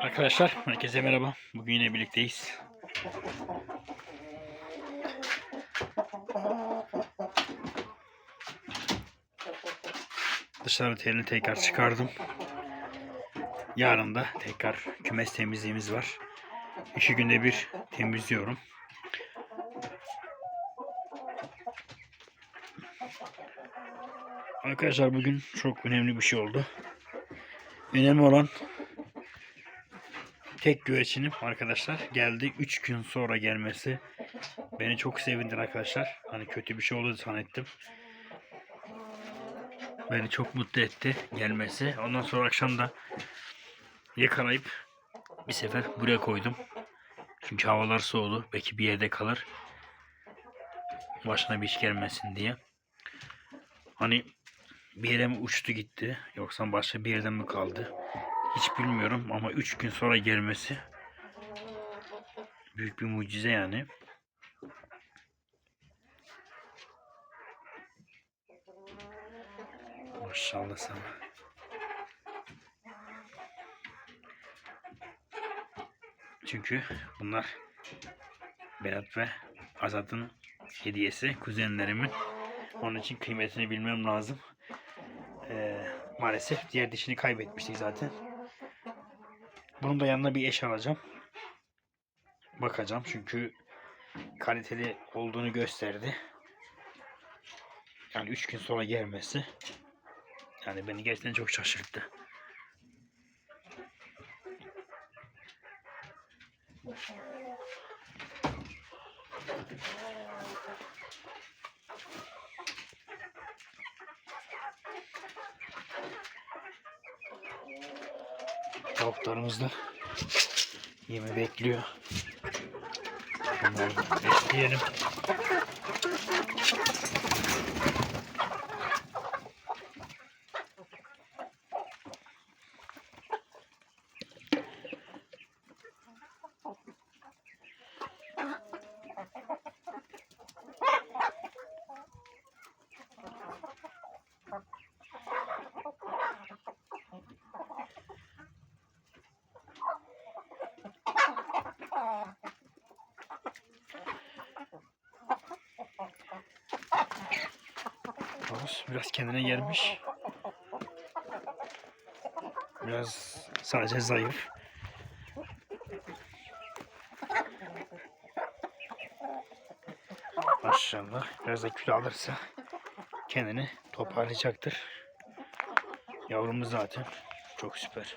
Arkadaşlar herkese merhaba. Bugün yine birlikteyiz. Dışarı telini tekrar çıkardım. Yarın da tekrar kümes temizliğimiz var. İki günde bir temizliyorum. Arkadaşlar bugün çok önemli bir şey oldu. Önemli olan tek güveçinim arkadaşlar geldi 3 gün sonra gelmesi beni çok sevindir arkadaşlar. Hani kötü bir şey oldu zannettim. Beni çok mutlu etti gelmesi. Ondan sonra akşam da yakalayıp bir sefer buraya koydum. Çünkü havalar soğudu. Belki bir yerde kalır. Başına bir iş gelmesin diye. Hani bir yere mi uçtu gitti yoksa başka bir yerden mi kaldı? Hiç bilmiyorum ama 3 gün sonra gelmesi büyük bir mucize yani. Maşallah sana. Çünkü bunlar Berat ve Azat'ın hediyesi kuzenlerimin. Onun için kıymetini bilmem lazım. Ee, maalesef diğer dişini kaybetmiştik zaten. Bunun da yanına bir eş alacağım. Bakacağım çünkü kaliteli olduğunu gösterdi. Yani 3 gün sonra gelmesi yani beni gerçekten çok şaşırttı. Tavuklarımız da yemi bekliyor. Bunları da Tavus biraz kendine gelmiş. Biraz sadece zayıf. Maşallah. Biraz da kilo alırsa kendini toparlayacaktır. Yavrumuz zaten çok süper.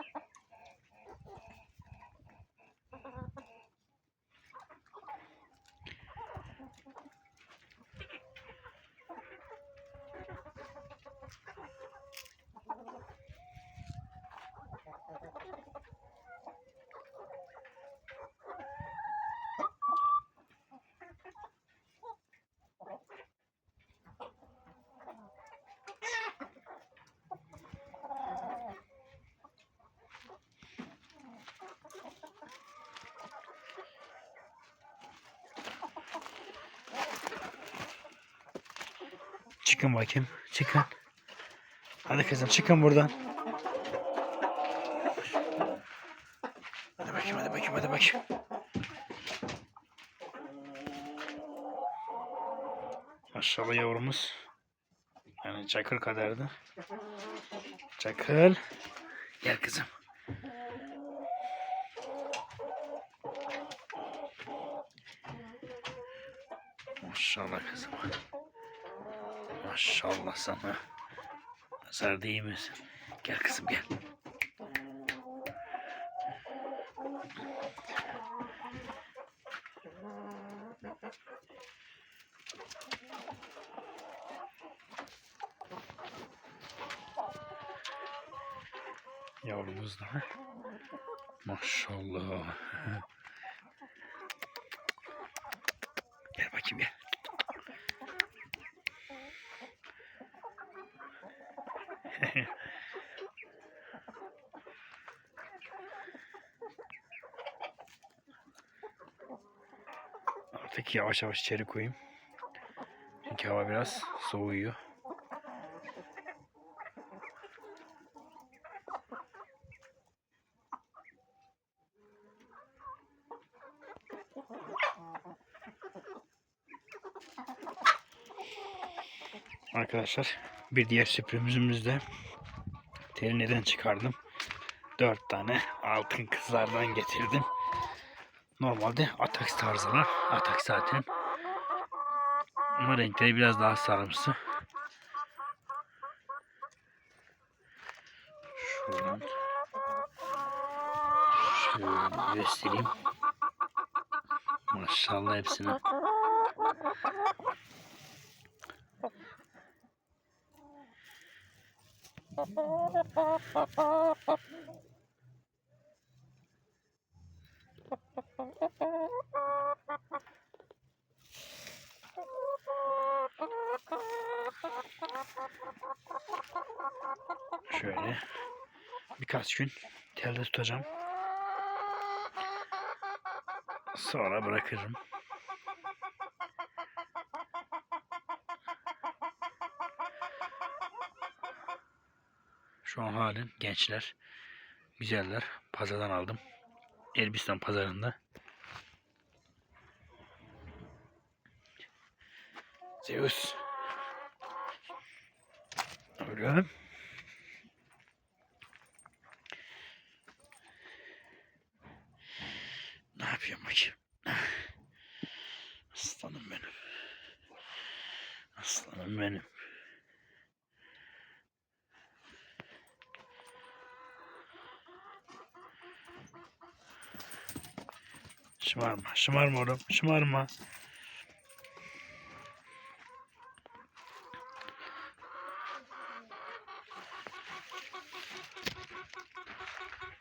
Çıkın bakayım. Çıkın. Hadi kızım çıkın buradan. Hadi bakayım hadi bakayım hadi bakayım. Maşallah yavrumuz. Yani çakır kadardı. Çakır. Gel kızım. Maşallah kızım. Maşallah sana. Nazar değmesin. Gel kızım gel. Yavrumuz da. Maşallah. Gel bakayım gel. Yavaş yavaş içeri koyayım. Çünkü hava biraz soğuyor. Arkadaşlar bir diğer sürprizimiz de terineden çıkardım. Dört tane altın kızlardan getirdim. Normalde Atax tarzılar. Atax zaten. Ama renkleri biraz daha sarımsı. Şuradan şöyle göstereyim. Maşallah hepsine. Şöyle birkaç gün telde tutacağım. Sonra bırakırım. Şu an halen gençler. Güzeller. Pazardan aldım. Elbistan pazarında. Zeus. Öyle. Ne yapıyorum bakayım? Aslanım benim. Aslanım benim. Şımarma, şımarma oğlum, şımarma. ハハハハ!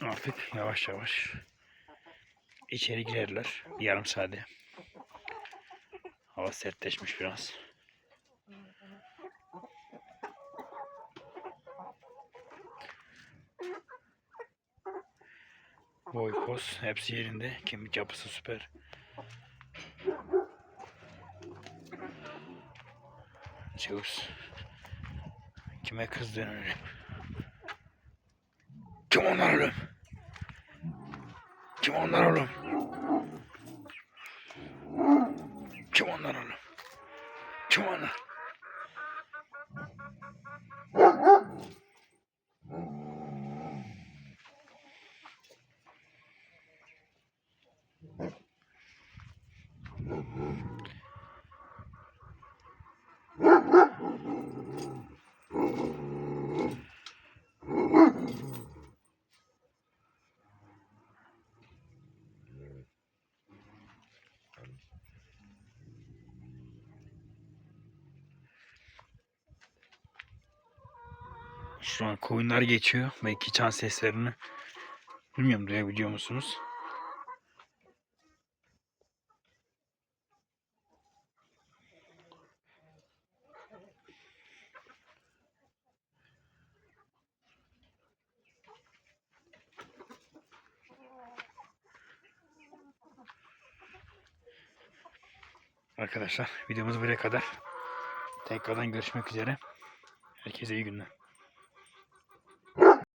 Artık yavaş yavaş içeri girerler. Yarım saate. Hava sertleşmiş biraz. Boy, hepsi yerinde. Kemik yapısı süper. Zeus. Kime kızdın öyle? Kim onlar oğlum? Kim onlar oğlum? Kim onlar oğlum? Kim onlar? Şu an koyunlar geçiyor. Belki çan seslerini bilmiyorum duyabiliyor musunuz? Arkadaşlar videomuz buraya kadar. Tekrardan görüşmek üzere. Herkese iyi günler.